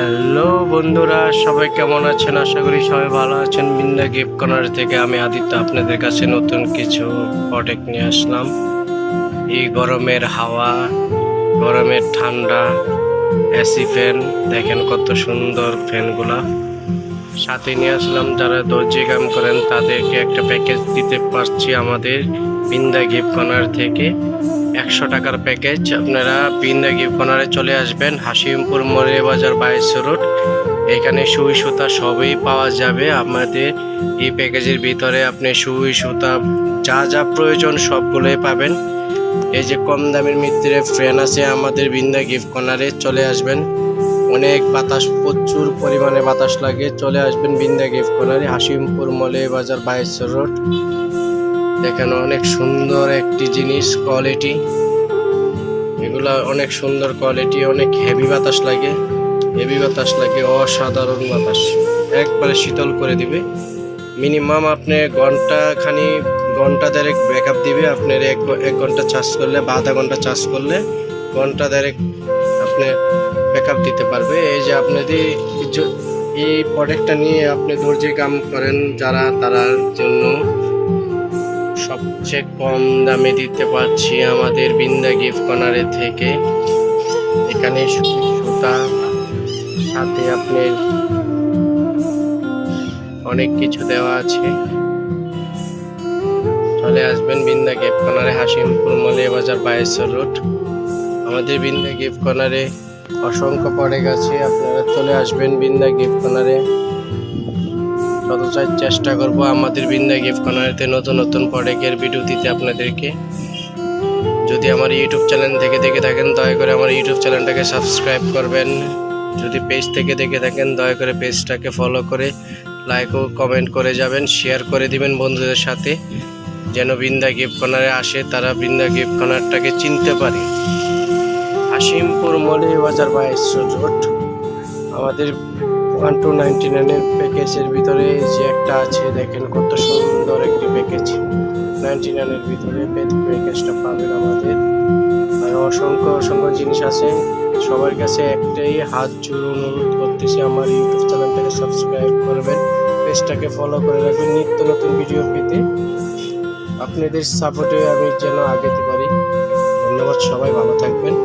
Hello বন্ধুরা, সবাই কেমন আছেন? আশা করি সবাই ভালো আছেন। বিন্দা গিফট কর্নার থেকে আমি আদিত্য আপনাদের কাছে নতুন কিছু প্রোডাক্ট নিয়ে আসলাম। এই গরমের হাওয়া, গরমের ঠান্ডা এসি ফ্যান দেখেন কত সুন্দর ফ্যানগুলা সাথে নিয়ে আসলাম যারা দর্জি কাম করেন, তাদেরকে একটা প্যাকেজ দিতে পারছি আমাদের বিন্দা গিফট কর্নার থেকে। একশো টাকার প্যাকেজ আপনারা বিন্দা গিফট কর্নারে চলে আসবেন, হাসিমপুর মরে বাজার বাইশ রোড। এখানে সুই সুতা সবই পাওয়া যাবে। আমাদের এই প্যাকেজের ভিতরে আপনি সুই সুতা যা যা প্রয়োজন সবগুলোই পাবেন। এই যে কম দামের মিত্রে ফ্রেন আছে, আমাদের বিন্দা গিফট কর্নারে চলে আসবেন। অনেক বাতাস, প্রচুর পরিমাণে বাতাস লাগে। চলে আসবেন বিন্দা গিফট কর্নারে, হাসিমপুর মলে বাজার বাইশ রোড। দেখেন অনেক সুন্দর একটি জিনিস কোয়ালিটি এগুলা অনেক সুন্দর কোয়ালিটি অনেক হেভি বাতাস লাগে। হেভি বাতাস লাগে, অসাধারণ বাতাস। একবারে শীতল করে দিবে। মিনিমাম আপনি ঘণ্টা খানি, ঘণ্টা দেড়েক ব্যাকআপ দিবে। আপনার এক এক ঘণ্টা চার্জ করলে বা আধা ঘণ্টা চার্জ করলে, ঘণ্টা দেড়েক আপনি ব্যাকআপ দিতে পারবে। এই যে আপনাদের এই প্রোডাক্টটা নিয়ে আপনি দর্জি কাম করেন, যারা তারার জন্য সবচেয়ে কম দামে দিতে পারছি আমাদের বিন্দা গিফট কর্নারে থেকে। এখানে সুতা, সাথে আপনি অনেক কিছু দেওয়া আছে। চলে আসবেন বিন্দা গিফট কর্নারে হাসিমপুর মলিয়া বাজার বাইশ রোড। আমাদের বিন্দা গিফট কর্নারে অসংখ্য পড়ে গেছে আপনারা চলে আসবেন বিন্দা গিফট কর্নারে। চাই চেষ্টা করব আমাদের বিন্দা গিফট কর্নারেতে নতুন নতুন প্রোডাক্টের ভিডিও দিতে আপনাদেরকে। যদি আমার ইউটিউব চ্যানেল থেকে দেখে থাকেন, দয়া করে আমার ইউটিউব চ্যানেলটাকে সাবস্ক্রাইব করবেন। যদি পেজ থেকে দেখে থাকেন, দয়া করে পেজটাকে ফলো করে লাইক ও কমেন্ট করে যাবেন শেয়ার করে দিবেন বন্ধুদের সাথে। যেন বৃন্দা গিফট কর্নারে আসে, তারা বৃন্দা গিফট কর্নারটাকে চিনতে পারে। হাসিমপুর মলি বাজার বাইশ রোড আমাদের ওয়ান টু নাইনটি নাইনের প্যাকেজের ভিতরে যে একটা আছে, দেখেন কত সুন্দর একটি প্যাকেজ। নাইনটি নাইনের ভিতরে প্যাকেজটা পাবেন আমাদের। আর অসংখ্য অসংখ্য জিনিস আছে। সবার কাছে একটাই হাত জোড় অনুরোধ করতেছি, আমার ইউটিউব চ্যানেলটাকে সাবস্ক্রাইব করবেন, পেজটাকে ফলো করে রাখবেন নিত্য নতুন ভিডিও পেতে। আপনাদের সাপোর্টে আমি যেন আগেতে পারি। ধন্যবাদ সবাই, ভালো থাকবেন।